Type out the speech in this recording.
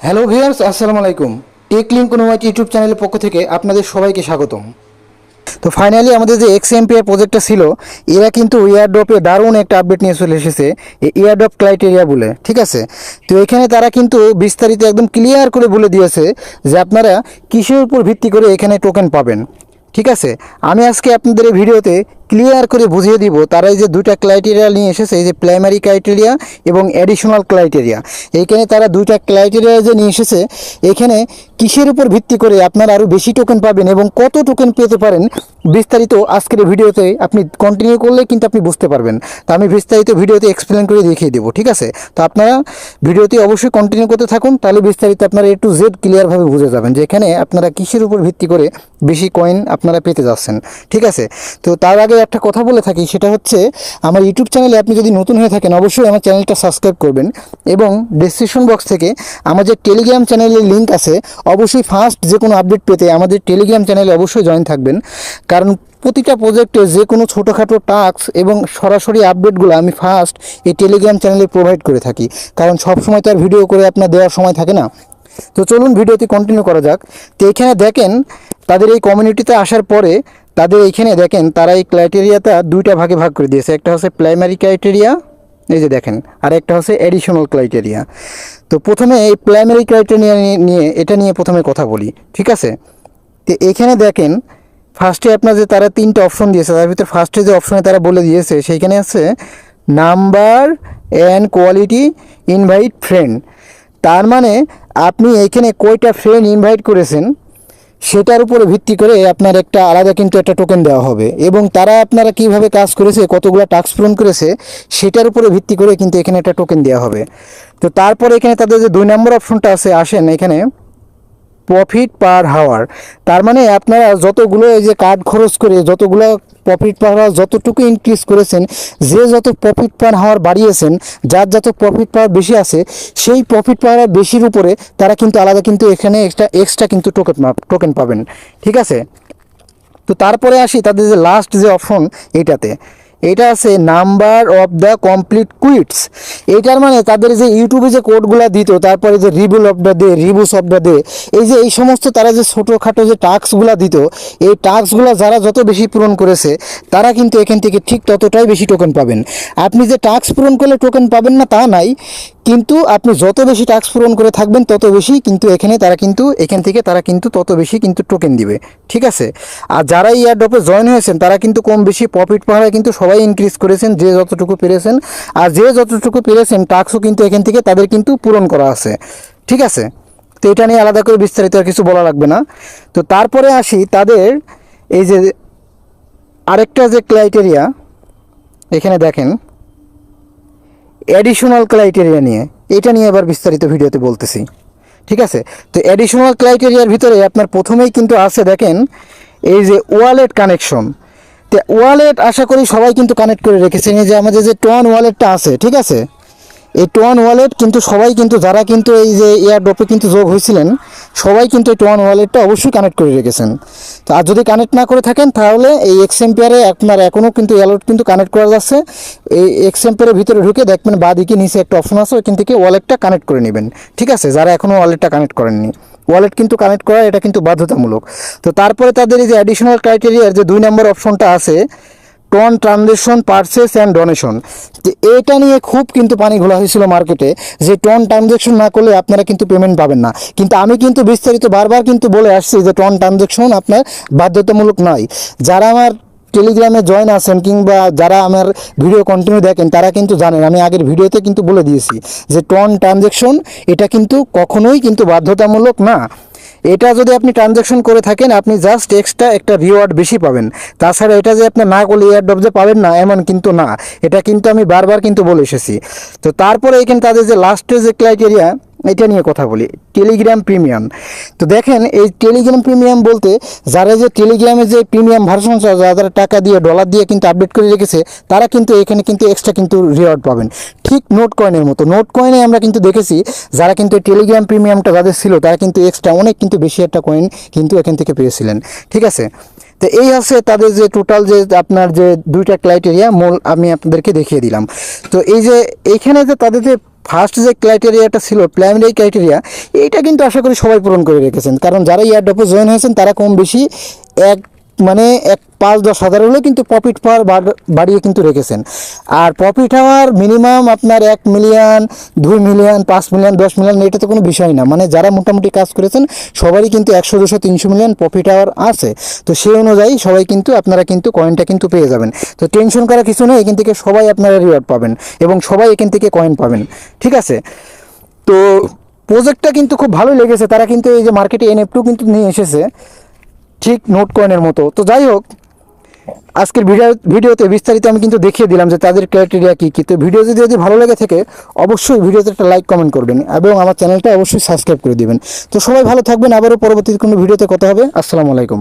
Hello viewers আসসালামু আলাইকুম। Take link অনুমাইট YouTube চ্যানেলের পক্ষ থেকে আপনাদের সবাইকে স্বাগতম। তো ফাইনালি আমাদের যে এক্স এমপিআর প্রজেক্টটা ছিল, এরা কিন্তু ইয়ারড্রপে দারুণ একটা আপডেট নিয়ে চলে এসেছে ইয়ারড্রপ ক্রাইটেরিয়া বলে, ঠিক আছে? তো এখানে তারা কিন্তু বিস্তারিত একদম ক্লিয়ার করে বলে দিয়েছে যে আপনারা কিসের উপর ভিত্তি করে এখানে টোকেন পাবেন, ঠিক আছে? আমি আজকে আপনাদের এই ভিডিওতে ক্লিয়ার করে বুঝিয়ে দিব, তারা এই যে দুইটা ক্রাইটেরিয়া নিয়ে এসেছে, এই যে প্রাইমারি ক্রাইটেরিয়া এবং অ্যাডিশনাল ক্রাইটেরিয়া এইখানে তারা দুইটা ক্রাইটেরিয়া যে নিয়ে এসেছে, এখানে কিসের উপর ভিত্তি করে আপনারা আরও বেশি টোকেন পাবেন এবং কত টোকেন পেতে পারেন বিস্তারিত আজকের ভিডিওতে আপনি কন্টিনিউ করলে কিন্তু আপনি বুঝতে পারবেন। তো আমি বিস্তারিত ভিডিওতে এক্সপ্লেন করে দেখিয়ে দেবো, ঠিক আছে? তো আপনারা ভিডিওতে অবশ্যই কন্টিনিউ করতে থাকুন, তাহলে বিস্তারিত আপনারা একটু জেড ক্লিয়ারভাবে বুঝে যাবেন যে এখানে আপনারা কিসের উপর ভিত্তি করে বেশি কয়েন আপনারা পেতে যাচ্ছেন, ঠিক আছে? তো তার আগে একটা কথা বলে থাকি, সেটা হচ্ছে আমার ইউটিউব চ্যানেলে আপনি যদি নতুন হয়ে থাকেন, অবশ্যই আমার চ্যানেলটা সাবস্ক্রাইব করবেন এবং ডিসক্রিপশন বক্স থেকে আমার যে টেলিগ্রাম চ্যানেলের লিঙ্ক আছে, অবশ্যই ফার্স্ট যে কোনো আপডেট পেতে আমাদের টেলিগ্রাম চ্যানেলে অবশ্যই জয়েন থাকবেন। কারণ প্রতিটা প্রজেক্টে যে কোনো ছোটোখাটো টাস্ক এবং সরাসরি আপডেটগুলো আমি ফার্স্ট এই টেলিগ্রাম চ্যানেলে প্রোভাইড করে থাকি। কারণ সব সময় তো আর ভিডিও করে আপনার দেওয়ার সময় থাকে না। তো চলুন ভিডিওটি কন্টিনিউ করা যাক। তো এখানে দেখেন, তাদের এই কমিউনিটিতে আসার পরে তাদের এইখানে দেখেন, তারা এই ক্রাইটেরিয়াটা দুইটা ভাগে ভাগ করে দিয়েছে। একটা হচ্ছে প্রাইমারি ক্রাইটেরিয়া এই যে দেখেন, আর একটা হচ্ছে অ্যাডিশনাল ক্রাইটেরিয়া তো প্রথমে এই প্রাইমারি ক্রাইটেরিয়া নিয়ে, এটা নিয়ে প্রথমে কথা বলি, ঠিক আছে? তো এখানে দেখেন ফার্স্টে আপনার যে তারা তিনটে অপশন দিয়েছে, তার ভিতরে ফার্স্টে যে অপশনে তারা বলে দিয়েছে, সেইখানে আছে number and quality invite friend তার মানে আপনি এখানে কয়টা ফ্রেন্ড ইনভাইট করেছেন, সেটার উপরে ভিত্তি করে আপনার একটা আলাদা কিন্তু একটা টোকেন দেওয়া হবে। এবং তারা আপনারা কীভাবে কাজ করেছে, কতগুলো টাস্ক পূরণ করেছে, সেটার উপরে ভিত্তি করে কিন্তু এখানে একটা টোকেন দেওয়া হবে। তো তারপরে এখানে তাদের যে দুই নম্বর অপশনটা আছে, আসেন এখানে। প্রফিট পার হাওয়ার তার মানে আপনারা যতগুলো এই যে কার্ড খরচ করে, যতগুলো প্রফিট পার হাওয়ার যতটুকু ইনক্রিজ করেছেন, যে যত প্রফিট পার হাওয়ার বাড়িয়েছেন, যার যত প্রফিট পাওয়ার বেশি আছে, সেই প্রফিট পাওয়ার বেশির উপরে তারা কিন্তু আলাদা কিন্তু এখানে এক্সট্রা এক্সট্রা কিন্তু টোকেন টোকেন পাবেন। ঠিক আছে? তো তারপরে আসি তাদের যে লাস্ট যে অপশন এইটাতে। এটা আছে number of the complete quests এইটার মানে তাদের যে ইউটিউবে যে কোডগুলো দিত, তারপরে যে reveal of the day reviews of the day এই যে এই সমস্ত তারা যে ছোটোখাটো যে টাস্কগুলো দিত, এই টাস্কগুলো যারা যত বেশি পূরণ করেছে, তারা কিন্তু এখান থেকে ঠিক ততটাই বেশি টোকেন পাবেন। আপনি যে টাস্ক পূরণ করলে টোকেন পাবেন না তা নাই, কিন্তু আপনি যত বেশি টাস্ক পূরণ করে থাকবেন, তত বেশি কিন্তু এখানে তারা কিন্তু, এখান থেকে তারা কিন্তু তত বেশি কিন্তু টোকেন দিবে। ঠিক আছে? আর যারা এই ইয়ারডপে জয়েন হয়েছেন, তারা কিন্তু কম বেশি প্রফিট পাহাড়ে কিন্তু সবাই ইনক্রিজ করেছেন, যে যতটুকু পেরেছেন। আর যে যতটুকু পেরেছেন টাস্কও কিন্তু এখান থেকে তাদের কিন্তু পূরণ করা আছে। ঠিক আছে? তো এটা নিয়ে আলাদা করে বিস্তারিত আর কিছু বলা লাগবে না। তো তারপরে আসি তাদের এই যে আরেকটা যে ক্রাইটেরিয়া এখানে দেখেন। অ্যাডিশনাল ক্রাইটেরিয়া নিয়ে। এটা নিয়ে এবার বিস্তারিত ভিডিওতে বলতেছি। ঠিক আছে? তো অ্যাডিশনাল ক্রাইটেরিয়ার ভিতরে আপনার প্রথমেই কিন্তু আছে, দেখেন, এই যে ওয়ালেট কানেকশন ওয়ালেট আশা করি সবাই কিন্তু কানেক্ট করে রেখেছেন এই যে আমাদের যে টোয়ান ওয়ালেটটা আছে, ঠিক আছে? এই টোয়ান ওয়ালেট কিন্তু সবাই কিন্তু, যারা কিন্তু এই যে এয়ারড্রপে কিন্তু যোগ হয়েছিলেন, সবাই কিন্তু এই টোয়ান ওয়ালেটটা অবশ্যই কানেক্ট করে রেখেছেন। তো আর যদি কানেক্ট না করে থাকেন, তাহলে এই এক্সএমপিয়ারে আপনার এখনও কিন্তু ওয়ালেট কিন্তু কানেক্ট করা যাচ্ছে। এই এক্সএমপিয়ারের ভিতরে ঢুকে দেখবেন বা দিকে নিচে একটা অপশন আছে, ওইখান থেকে ওয়ালেটটা কানেক্ট করে নেবেন। ঠিক আছে? যারা এখনও ওয়ালেটটা কানেক্ট করেননি। ওয়ালেট কিন্তু কানেক্ট করা, এটা কিন্তু বাধ্যতামূলক। তো তারপরে তাদের এই যে অ্যাডিশনাল ক্রাইটেরিয়ার যে দুই নম্বর অপশনটা আছে ton transaction purchase and donation তো এটা নিয়ে খুব কিন্তু পানি ঘোলা হয়েছিল মার্কেটে যে টন ট্রানজেকশন না করলে আপনারা কিন্তু পেমেন্ট পাবেন না। কিন্তু আমি কিন্তু বিস্তারিত বারবার কিন্তু বলে আসছি যে টন ট্রানজেকশন আপনার বাধ্যতামূলক নয় যারা আমার টেলিগ্রামে জয়েন আছেন কিংবা যারা আমার ভিডিও কন্টিনিউ দেখেন, তারা কিন্তু জানেন, আমি আগের ভিডিওতে কিন্তু বলে দিয়েছি যে টন ট্রানজেকশন এটা কিন্তু কখনোই কিন্তু বাধ্যতামূলক না। এটা যদি আপনি ট্রানজ্যাকশন করে থাকেন, আপনি জাস্ট এক্সট্রা একটা রিওয়ার্ড বেশি পাবেন। তাছাড়া এটা যে আপনি না করলে এয়ারড্রপ যে পাবেন না, এমন কিন্তু না। এটা কিন্তু আমি বারবার কিন্তু বলে এসেছি। তো তারপরে এখানে তাদের যে লাস্টের যে ক্রাইটেরিয়া এটা নিয়ে কথা বলি। টেলিগ্রাম প্রিমিয়াম তো দেখেন, এই টেলিগ্রাম প্রিমিয়াম বলতে যারা যে টেলিগ্রামে যে প্রিমিয়াম ভার্সন যারা টাকা দিয়ে ডলার দিয়ে কিন্তু আপডেট করে রেখেছে, তারা কিন্তু এখানে কিন্তু এক্সট্রা কিন্তু রিওয়ার্ড পাবেন। ঠিক নোট কয়েনের মতো। নোট কয়েনে আমরা কিন্তু দেখেছি, যারা কিন্তু টেলিগ্রাম প্রিমিয়ামটা যাদের ছিল, তারা কিন্তু এক্সট্রা অনেক কিন্তু বেশি একটা কয়েন কিন্তু এখান থেকে পেয়েছিলেন। ঠিক আছে? তো এই হচ্ছে তাদের যে টোটাল যে আপনার যে দুইটা ক্রাইটেরিয়া মূল আমি আপনাদেরকে দেখিয়ে দিলাম। তো এই যে এইখানে যে তাদের যে ফার্স্ট যে ক্রাইটেরিয়াটা ছিল প্রাইমারি ক্রাইটেরিয়া এইটা কিন্তু আশা করি সবাই পূরণ করে রেখেছেন। কারণ যারা ইয়ার ইয়ারডপে জয়েন হয়েছেন, তারা কম বেশি এক মানে এক পাঁচ দশ হাজার হলেও কিন্তু প্রফিট পাওয়ার বাড়িয়ে কিন্তু রেখেছেন। আর প্রফিট হওয়ার মিনিমাম আপনার এক মিলিয়ন দুই মিলিয়ন পাঁচ মিলিয়ন দশ মিলিয়ন এটা তো কোনো বিষয় না। মানে যারা মোটামুটি কাজ করেছেন, সবারই কিন্তু একশো, দুশো, তিনশো মিলিয়ন প্রফিট হওয়ার আছে। তো সেই অনুযায়ী সবাই কিন্তু, আপনারা কিন্তু কয়েনটা কিন্তু পেয়ে যাবেন। তো টেনশন করা কিছু নেই, এখান থেকে সবাই আপনারা রিওয়ার্ড পাবেন এবং সবাই এখান থেকে কয়েন পাবেন। ঠিক আছে? তো প্রজেক্টটা কিন্তু খুব ভালো লেগেছে। তারা কিন্তু এই যে মার্কেটে এনএফটু কিন্তু নিয়ে এসেছে। ঠিক নোট কয়েনের মতো। তো যাই হোক আজকের ভিডিও, ভিডিওতে বিস্তারিত আমি কিন্তু দেখিয়ে দিলাম যে তাদের ক্রাইটেরিয়া কী কী। তো ভিডিও যদি যদি ভালো লেগে থাকে, অবশ্যই ভিডিওতে একটা লাইক কমেন্ট করবেন এবং আমার চ্যানেলটা অবশ্যই সাবস্ক্রাইব করে দেবেন। তো সবাই ভালো থাকবেন, আবারও পরবর্তী কোনো ভিডিওতে কথা হবে। আসসালামু আলাইকুম।